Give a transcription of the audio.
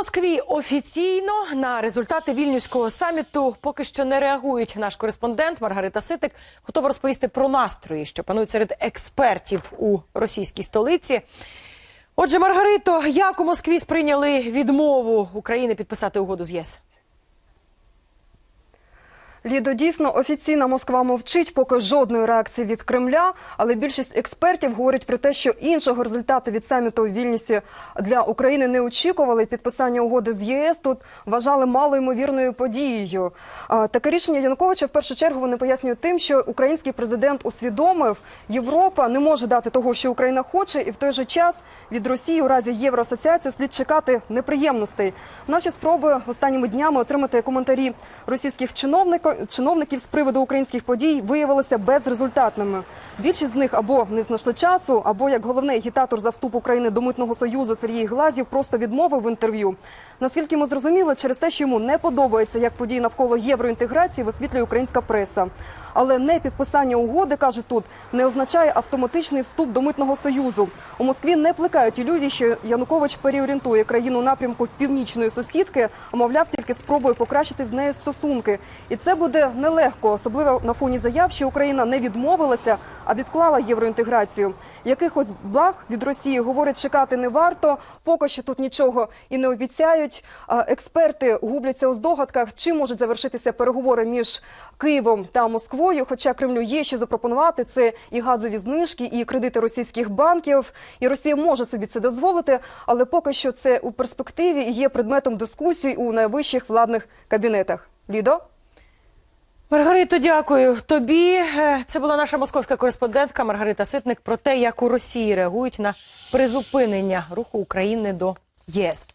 Москві офіційно на результати вільнюського саміту поки що не реагують. Наш кореспондент Маргарита Ситик готова розповісти про настрої, що панують серед експертів у російській столиці. Отже, Маргарито, як у Москві сприйняли відмову України підписати угоду з ЄС? Лідо, дійсно, офіційна Москва мовчить, поки жодної реакції від Кремля. Але більшість експертів говорять про те, що іншого результату від саміту у Вільнюсі для України не очікували. Підписання угоди з ЄС тут вважали малоймовірною подією. Таке рішення Януковича в першу чергу вони пояснюють тим, що український президент усвідомив, Європа не може дати того, що Україна хоче, і в той же час від Росії у разі Євроасоціації слід чекати неприємностей. Наші спроби останніми днями отримати коментарі російських чиновників, чиновників з приводу українських подій виявилися безрезультатними. Більшість з них або не знайшли часу, або як головний агітатор за вступ України до митного союзу Сергій Глазів просто відмовив в інтерв'ю. Наскільки ми зрозуміли, через те, що йому не подобається, як події навколо євроінтеграції висвітлює українська преса. Але не підписання угоди, кажуть тут, не означає автоматичний вступ до митного союзу. У Москві не плекають ілюзій, що Янукович переорієнтує країну напрямку північної сусідки, мовляв, тільки спробує покращити з нею стосунки. І це буде нелегко, особливо на фоні заяв, що Україна не відмовилася, а відклала євроінтеграцію. Якихось благ від Росії говорять, чекати не варто. Поки що тут нічого і не обіцяють. Експерти губляться у здогадках, чим можуть завершитися переговори між Києвом та Москвою. Хоча Кремлю є що запропонувати, це і газові знижки, і кредити російських банків. І Росія може собі це дозволити, але поки що це у перспективі і є предметом дискусій у найвищих владних кабінетах. Лідо? Маргарито, дякую тобі. Е, Це була наша московська кореспондентка Маргарита Ситник про те, як у Росії реагують на призупинення руху України до ЄС.